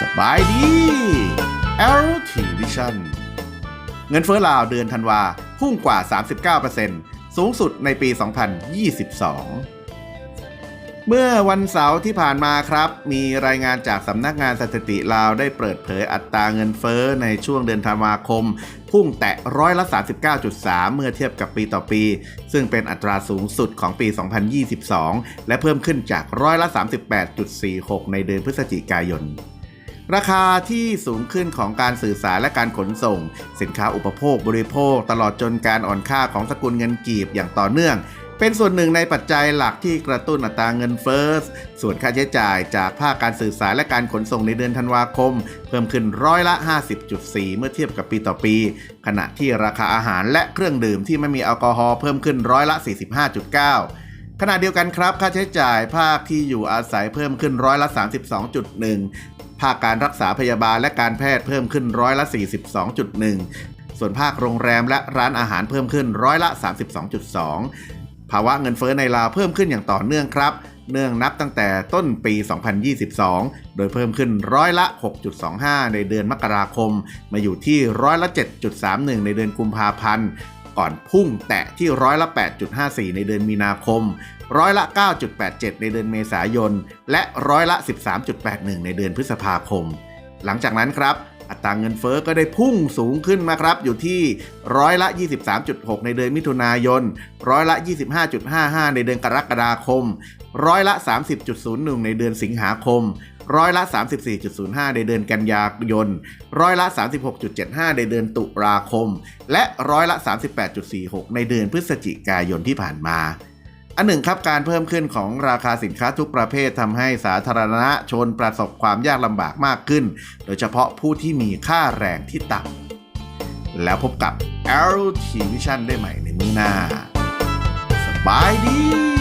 สบายดี l t Vision เงินเฟ้อลาวเดือนธันวา พุ่งกว่า 39%สูงสุดในปี 2022 เมื่อวันเสาร์ที่ผ่านมาครับ มีรายงานจากสำนักงานสถิติลาวได้เปิดเผยอัตราเงินเฟ้อในช่วงเดือนธันวาคม พุ่งแตะร้อยละ 39.3 เมื่อเทียบกับปีต่อปี ซึ่งเป็นอัตราสูงสุดของปี 2022 และเพิ่มขึ้นจากร้อยละ 38.46 ในเดือนพฤศจิกายนราคาที่สูงขึ้นของการสื่อสารและการขนส่ง สินค้าอุปโภคบริโภค ตลอดจนการอ่อนค่าของสกุลเงินกีบอย่างต่อเนื่อง เป็นส่วนหนึ่งในปัจจัยหลักที่กระตุ้นอัตราเงินเฟ้อส่วนค่าใช้จ่ายจากภาคการสื่อสารและการขนส่งในเดือนธันวาคม เพิ่มขึ้นร้อยละ 50.4 เมื่อเทียบกับปีต่อปี ขณะที่ราคาอาหารและเครื่องดื่มที่ไม่มีแอลกอฮอล์เพิ่มขึ้นร้อยละ 45.9 ขณะเดียวกันครับ ค่าใช้จ่ายภาคที่อยู่อาศัยเพิ่มขึ้นร้อยละ 32.1 ภาคการรักษาพยาบาลและการแพทย์เพิ่มขึ้นร้อยละ 42.1 ส่วนภาคโรงแรมและร้านอาหารเพิ่มขึ้นร้อยละ 32.2 ภาวะเงินเฟ้อในลาวเพิ่มขึ้นอย่างต่อเนื่องครับ เนื่องนับตั้งแต่ต้นปี 2022 โดยเพิ่มขึ้นร้อยละ 6.25 ในเดือนมกราคม มาอยู่ที่ร้อยละ 7.31 ในเดือนกุมภาพันธ์ก่อนพุ่งแตะที่ร้อยละ 8.54 ในเดือนมีนาคม ร้อยละ 9.87 ในเดือนเมษายน และร้อยละ 13.81 ในเดือนพฤษภาคม หลังจากนั้นครับ อัตราเงินเฟอ้อก็ได้พุ่งสูงขึ้นมาครับ อยู่ที่ร้อยละ 23.6 ในเดือนมิถุนายน ร้อยละ 25.55 ในเดือนกรกฎาคม ร้อยละ 30.01 ในเดือนสิงหาคม ร้อยละ 34.05 ในเดือนกันยายน ร้อยละ 36.75 ในเดือนตุลาคม และร้อยละ 38.46 ในเดือนพฤศจิกายนที่ผ่านมา อันหนึ่งครับการเพิ่มขึ้นของราคาสินค้าทุกประเภททำให้สาธารณชนประสบความยากลำบากมากขึ้น โดยเฉพาะผู้ที่มีค่าแรงที่ต่ำแล้วพบกับ l t Vision ได้ใหม่ในมื้อหน้า สบายดี